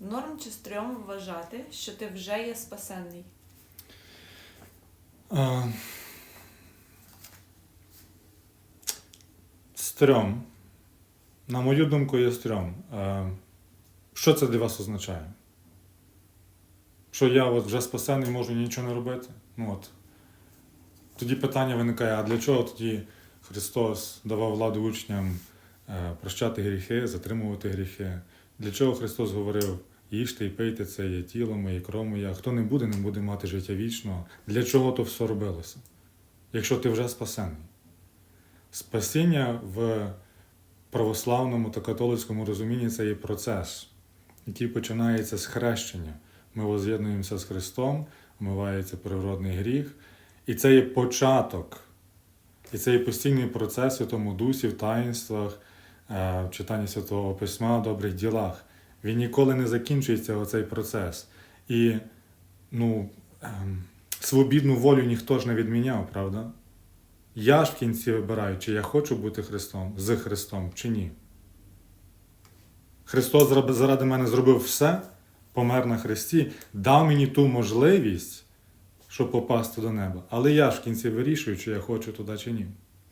Норм чи стрьом вважати, що ти вже є спасенний? А, Стрьом. На мою думку, є стрьом. А, Що це для вас означає? Що я от вже спасений можу нічого не робити? Ну от. Тоді питання виникає: а для чого тоді Христос давав владу учням е, прощати гріхи, затримувати гріхи? Для чого Христос говорив: їжте і пийте це є тіло моє, кров моя, хто не буде, не буде мати життя вічного. Для чого то все робилося? Якщо ти вже спасений? Спасіння в православному та католицькому розумінні це є процес, який починається з хрещення. Ми воз'єднуємося з Христом, вмивається природний гріх, і це є початок. І це є постійний процес у тому дусі, в таїнствах, в читанні Святого Письма, в добрих ділах. Він ніколи не закінчується оцей процес. І ну, ем, свобідну волю ніхто ж не відміняв, правда? Я ж в кінці вибираю, чи я хочу бути Христом, з Христом, чи ні. Христос заради мене зробив все, помер на Христі, дав мені ту можливість, щоб попасти до неба. Але я ж в кінці вирішую, чи я хочу туди, чи ні.